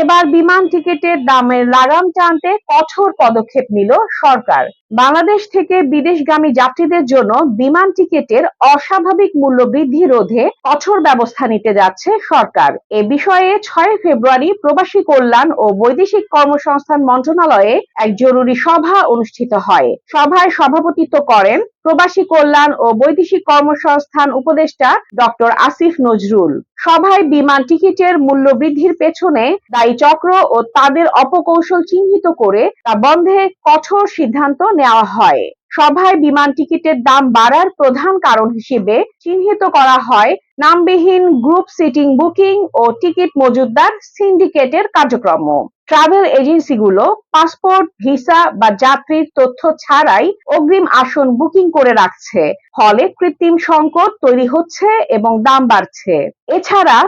এবার বিমান টিকিটের দামের লাগাম টানতে কঠোর পদক্ষেপ নিল সরকার। বাংলাদেশ থেকে বিদেশগামী যাত্রীদের জন্য বিমান টিকিটের অস্বাভাবিক মূল্য বৃদ্ধি রোধে কঠোর ব্যবস্থা নিতে যাচ্ছে সরকার। এ বিষয়ে ছয় ফেব্রুয়ারি প্রবাসী কল্যাণ ও বৈদেশিক কর্মসংস্থান মন্ত্রণালয়ে এক জরুরি সভা অনুষ্ঠিত হয়। সভায় সভাপতিত্ব করেন প্রবাসী কল্যাণ ও বৈদেশিক কর্মসংস্থান উপদেষ্টা ডক্টর আসিফ নজরুল। সভায় বিমান টিকিটের মূল্য বৃদ্ধির পেছনে দায়ী চক্র ও তাদের অপকৌশল চিহ্নিত করে তা বন্ধে কঠোর সিদ্ধান্ত নেওয়া হয়। সভায় বিমান টিকিটের দাম বাড়ার প্রধান কারণ হিসেবে চিহ্নিত করা হয় নামবিহীন গ্রুপ সিটিং বুকিং ও টিকিট মজুতদার সিন্ডিকেটের কার্যক্রম ট্রাভেল এজেন্সিগুলো পাসপোর্ট, ভিসা বা যাত্রীর তথ্য ছাড়াই অগ্রিম আসন বুকিং করে রাখছে। ফলে কৃত্রিম সংকট তৈরি হচ্ছে এবং দাম বাড়ছে। এছাড়া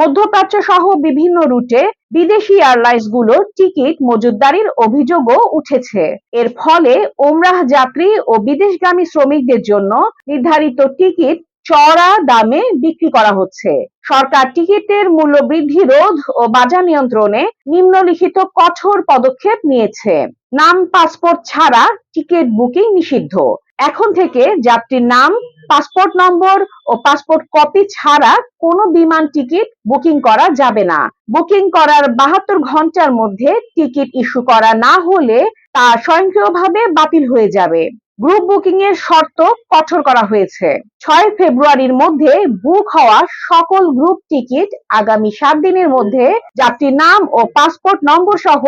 মধ্যপ্রাচ্য সহ বিভিন্ন রুটে বিদেশি এয়ারলাইন্সগুলোর টিকিট মজুতদারির অভিযোগও উঠেছে। এর ফলে ওমরাহ যাত্রী ও বিদেশগামী শ্রমিকদের জন্য নির্ধারিত টিকিট চড়া দামে বিক্রি করা হচ্ছে। সরকার টিকিটের মূল্য বৃদ্ধি রোধ ও বাজার নিয়ন্ত্রণে নিম্নলিখিত কঠোর পদক্ষেপ নিয়েছে। নাম, পাসপোর্ট ছাড়া টিকিট বুকিং নিষিদ্ধ। এখন থেকে যাত্রীর নাম, পাসপোর্ট নম্বর ও পাসপোর্ট কপি ছাড়া কোনো বিমান টিকিট বুকিং করা যাবে না। বুকিং করার বাহাত্তর ঘণ্টার মধ্যে টিকিট ইস্যু করা না হলে তা স্বয়ংক্রিয়ভাবে বাতিল হয়ে যাবে। গ্রুপ বুকিং এর শর্ত কঠোর করা হয়েছে। ছয় ফেব্রুয়ারির মধ্যে বুক হওয়া সকল গ্রুপ টিকিট আগামী সাত দিনের মধ্যে যাত্রীর নাম ও পাসপোর্ট নম্বর সহ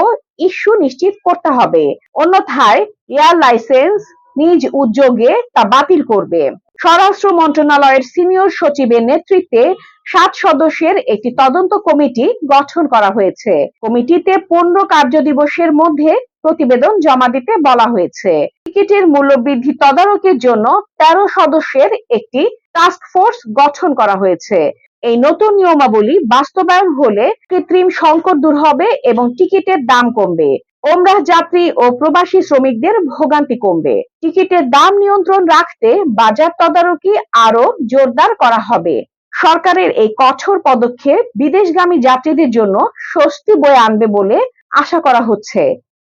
ইস্যু নিশ্চিত করতে হবে। অন্যথায় এয়ার লাইসেন্স নিজ উদ্যোগে তা বাতিল করবে। স্বরাষ্ট্র মন্ত্রণালয়ের সিনিয়র সচিবের নেতৃত্বে সাত সদস্যের একটি তদন্ত কমিটি গঠন করা হয়েছে। কমিটিতে পনেরো কার্যদিবসের মধ্যে প্রতিবেদন জমা দিতে বলা হয়েছে। টিকিটের মূল্যবৃদ্ধি তদারকির জন্য তেরো সদস্যের একটি টাস্ক ফোর্স গঠন করা হয়েছে। এই নতুন নিয়মাবলী বাস্তবায়ন হলে কৃত্রিম সংকট দূর হবে এবং টিকিটের দাম কমবে। ওমরাহ যাত্রী ও প্রবাসী শ্রমিকদের ভোগান্তি কমবে। টিকিটের দাম নিয়ন্ত্রণ রাখতে বাজার তদারকি আরও জোরদার করা হবে। সরকারের এই কঠোর পদক্ষেপ বিদেশগামী যাত্রীদের জন্য স্বস্তি বয়ে আনবে বলে আশা করা হচ্ছে।